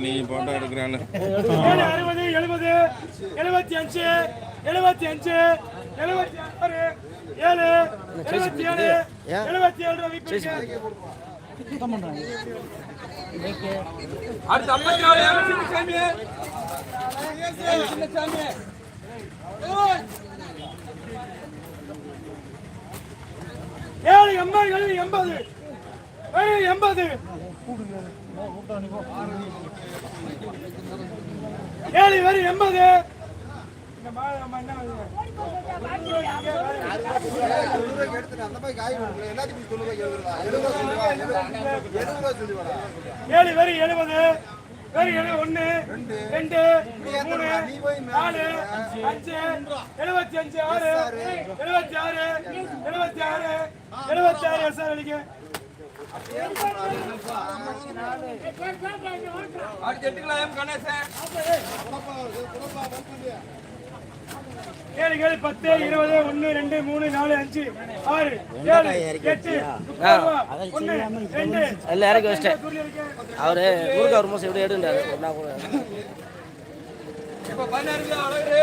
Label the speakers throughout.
Speaker 1: நீ போட்டோ எடுக்கிறாள்
Speaker 2: ஏழு அறுபது எழுபது எழுபத்தி அஞ்சு எழுபத்தி அஞ்சு எழுபத்தி ஆறு ஏழு எழுபத்தி ஏழு எழுபத்தி ஏழு
Speaker 3: அடுத்து ஐம்பத்தி நாலு சின்ன சாமி. சின்ன சாமி.
Speaker 2: ஏழு எண்பது எழுபது எண்பது. எண்பது. ஏழு வரி எண்பது. இந்த நம்ம என்ன ஏழு வரி எழுபது. வரி ஒன்னு ரெண்டு மூணு நாலு அஞ்சு எழுபத்தி அஞ்சு ஆறு எழுபத்தி ஆறு எழுபத்தி ஆறு எழுபத்தி ஆறு. சார் அடிக்க
Speaker 3: அடுத்து எட்டுக்கலாம் எம் கணேசன்
Speaker 2: ஏழு ஏழு பத்து இருபது ஒன்னு ரெண்டு மூணு நாலு அஞ்சு ஆறு ஏழு எட்டு ரெண்டு.
Speaker 4: எல்லாம் இறக்கி வச்சிட்டேன். அவரு ஊருக்கு ஒரு மாசம் எப்படி எடுண்டாரு ஒன்னா கூட
Speaker 3: இப்ப பதினாறு கிலோ அழகு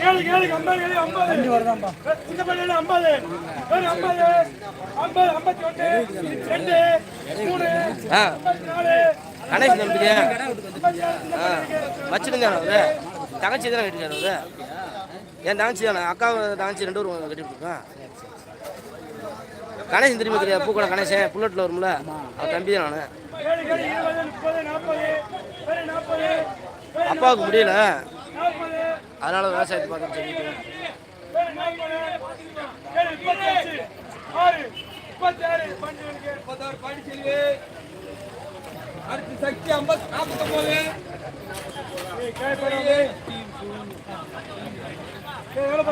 Speaker 2: ஏழு ஏழு ஐம்பது ஏழு ஐம்பது. இந்த பள்ளி ஏழு ஐம்பது. ஏழு ஐம்பது. ஐம்பது ஐம்பத்தி ஒன்று ரெண்டு மூணு.
Speaker 4: ஆ.
Speaker 2: ஐம்பத்தி நாலு
Speaker 4: கணேஷ் நம்பிக்கையா அவரு தங்கச்சி தானே கட்டிருக்காரு அவரு என் தங்கச்சி தானே அக்கா தங்கச்சி ரெண்டு பேரும் கட்டி கொடுத்துருக்கேன் கணேசன் திரும்பி தெரியாது பூக்கடை கணேசன் புல்லட்டில் வரும்ல அவர் தம்பி தான் நான் அப்பாவுக்கு முடியல அதனால விவசாயத்தை பார்த்து சொல்லிட்டு
Speaker 3: அடுத்து சக்தி ஐம்பத்தி
Speaker 2: எவ்வளோ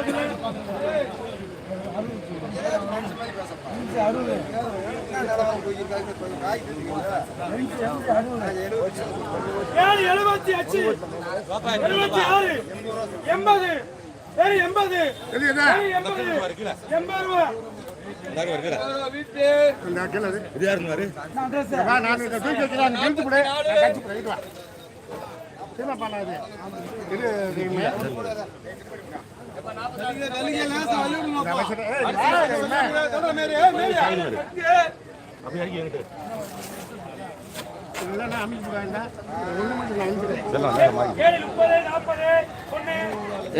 Speaker 2: ஏழு எழுபத்தி அஞ்சு எழுபத்தி ஆறு எண்பது ஏழு எண்பது ஏழு எண்பது எண்பது ரூபா
Speaker 3: வீட்டு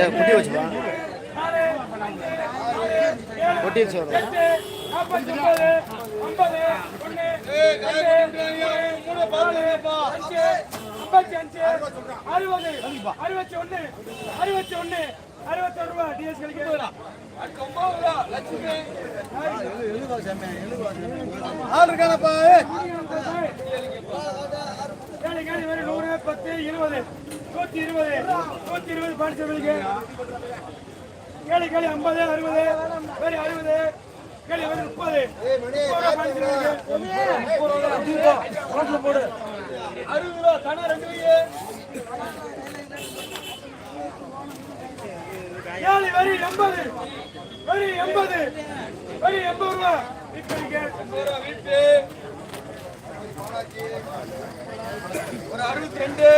Speaker 4: குட்டி வச்சுப்பா கொட்டி
Speaker 2: அஞ்சு அஞ்சு அறுபது அறுபத்தி ஒன்று அறுபத்தி ஒன்று அறுபத்தொரு ரூபா டிஎஸ்
Speaker 3: ரூபா லட்சுமி
Speaker 2: ஏழு ஏழு வரை நூறு பத்து இருபது. நூற்றி இருபது நூற்றி இருபது பாண்டிச்சேரிக்கு ஏழு ஏழு ஐம்பது அறுபது வேறு அறுபது. ஏழு வேறு முப்பது. போடு.
Speaker 3: அறுபது ரூபா தனா ரெண்டு வை.
Speaker 2: ஏழு வரி எண்பது. வரி எண்பது. வரி எண்பது ரூபா.
Speaker 3: வீட்டு. ஒரு அறுபத்தி ரெண்டு.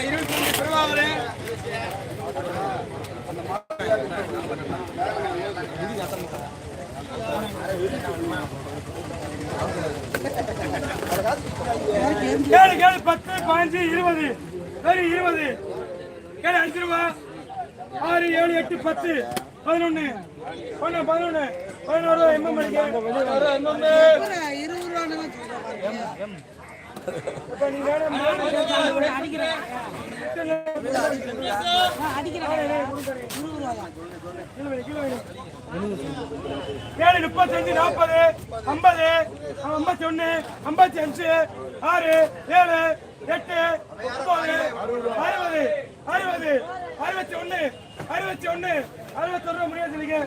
Speaker 3: இருபத்தி ரெண்டு பெருவாவூர்
Speaker 2: ஏழு ஏழு பத்து பதினஞ்சு இருபது. வரி இருபது. ஏழு அஞ்சு ரூபா. ஆறு ஏழு எட்டு பத்து பதினொன்று ஒன்று பதினொன்று பதினோரு ரூபா எம்எம் நீ வேணும் ஏழு முப்பத்தஞ்சு நாற்பது ஐம்பது ஐம்பத்தி ஒன்று ஐம்பத்தி அஞ்சு ஆறு ஏழு எட்டு ஒன்பது அறுபது அறுபது அறுபத்தி ஒன்று அறுபத்தி ஒன்று அறுபத்தொரு ரூபா முடியாது சொல்லிங்க.